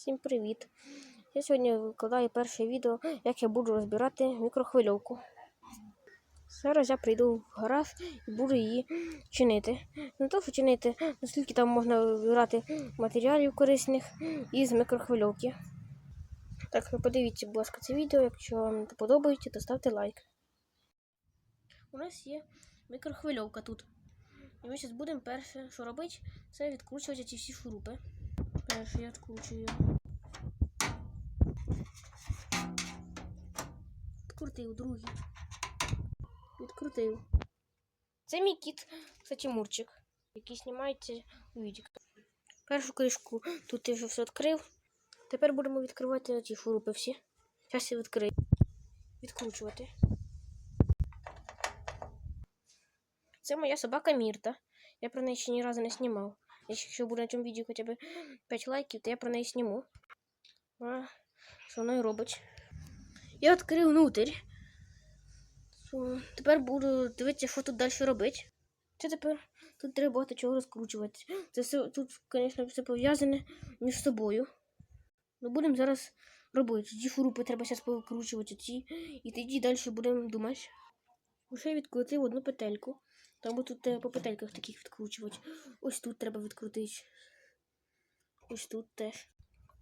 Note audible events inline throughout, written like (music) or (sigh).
Всім привіт! Я сьогодні викладаю перше відео, як я буду розбирати мікрохвильовку. Зараз я прийду в гараж і буду її чинити. Не то, що чинити, наскільки там можна вибирати матеріалів корисних із мікрохвильовки. Так, ну подивіться, будь ласка, це відео. Якщо вам подобається, то ставте лайк. У нас є мікрохвильовка тут. І ми зараз будемо перше, що робити, це відкручувати ці всі шурупи. Перше я відкручую. Відкрутив другий. Відкрутив. Це мій кіт, кстати, Мурчик, який знімається у відео. Першу кришку тут я вже все відкрив. Тепер будемо відкривати ці шурупи всі. Зараз я відкрию. Відкручувати. Це моя собака Мірта. Я про неї ще ні разу не знімав. Якщо буде на цьому відео хоча б 5 лайків, то я про неї зніму. А, що вона робить? Я відкрив внутрь. Тепер буду дивитися, що тут далі робити. Це тепер тут треба багато чого розкручувати. Це все тут, звісно, все пов'язане між собою. Ну, будемо зараз робити. Ці шурупи треба зараз повикручувати ці. І тоді далі будемо думати. Уже відкрутив одну петельку. Там тут треба по петельках таких відкручувати. Ось тут треба відкрутити. Ось тут теж.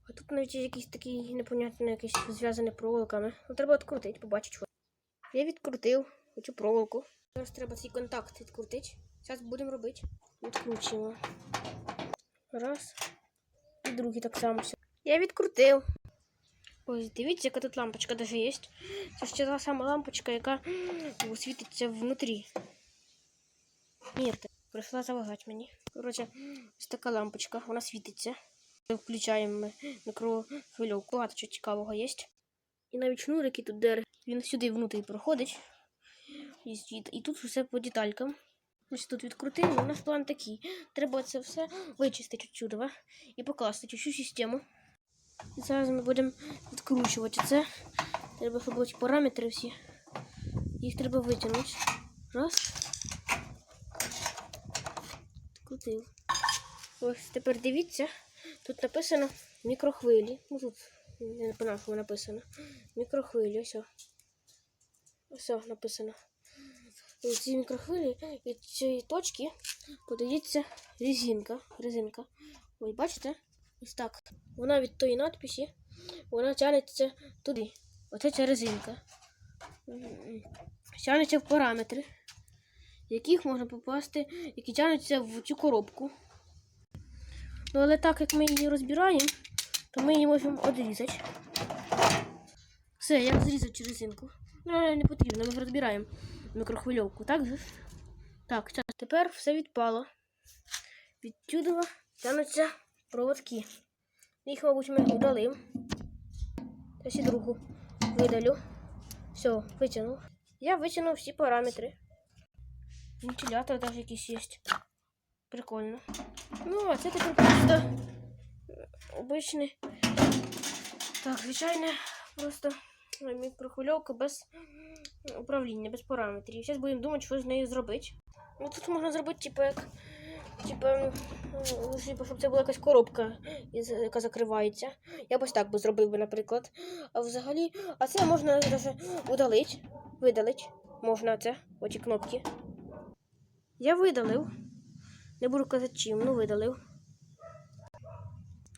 А тут навіть якийсь такий непонятний, якийсь зв'язаний проволоками. Ну, треба відкрутити, побачити. Я відкрутив оцю проволоку. Зараз треба цей контакт відкрутити. Зараз будемо робити. Відкручуємо. Раз. І другий так само. Я відкрутив. Ось, дивіться, яка тут лампочка даже є. Це ж та сама лампочка, яка (gasps) світиться внутрі. Ні, прийшла завагати мені. Коротше, ось така лампочка, вона світиться. Включаємо ми мікрохвильовку. Багато чого цікавого є. І навіть шнур, який тут дер, він сюди внутрі проходить. І, тут все по деталькам. Ось тут відкрутили. У нас план такий. Треба це все вичистити чудово і покласти всю систему. І зараз ми будемо відкручувати це. Треба, ці параметри всі. Їх треба витягнути. Раз. Відкрутив. Ось тепер дивіться. Тут написано мікрохвилі. Ну тут не по-нашому написано. Мікрохвилі, ось. Ось написано. І ці мікрохвилі від цієї точки подається резинка. резинка. Ось бачите? Ось так. Вона від тої надписі, вона тягнеться туди. Оце ця резинка. Тягнеться в параметри, яких можна попасти, які тягнуться в цю коробку. Ну, але так як ми її розбираємо, то ми її можемо відрізати. Все, я зрізав цю резинку. Ну, не потрібно, ми розбираємо мікрохвильовку, так же? Так. Тепер все відпало. Від чудова тягнуться проводки. Їх, мабуть, ми удалимо. Та ще другу видалю. Все, витягнув. Я витягнув всі параметри. Вентилятор навіть якийсь є. Прикольно. Ну, а це тепер просто обичний. Так, звичайно, просто мікрохвильовка без управління, без параметрів. Зараз будемо думати, що з нею зробити. Ну тут можна зробити, типу, як. Типа, ну, типу, щоб це була якась коробка, яка закривається. Я б ось так би зробив би, наприклад. А взагалі, а це можна даже удалити, видалити. Можна це, оці кнопки. Я видалив. Не буду казати чим, ну видалив.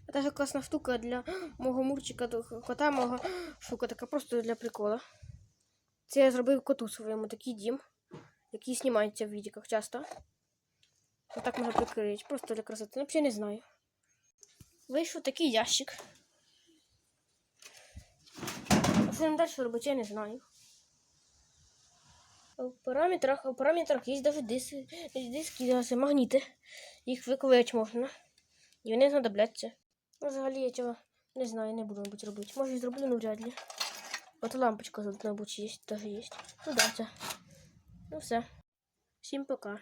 А Даже класна штука для мого мурчика, кота мого штука така просто для прикола. Це я зробив коту своєму такий дім, який знімається в відео часто. Отак можна прикрити, просто для красоти. Ну, взагалі не знаю. Вийшов такий ящик. А що нам далі робити, я не знаю. В параметрах, в параметрах є навіть диски, диски, магніти. Їх виковувати можна. І вони знадобляться. Ну, Взагалі я цього не знаю, не буду, мабуть, робити. Може, і зроблю, ну вряд ли. От лампочка тут, мабуть, є, теж є. Ну це. Ну все. Всім пока.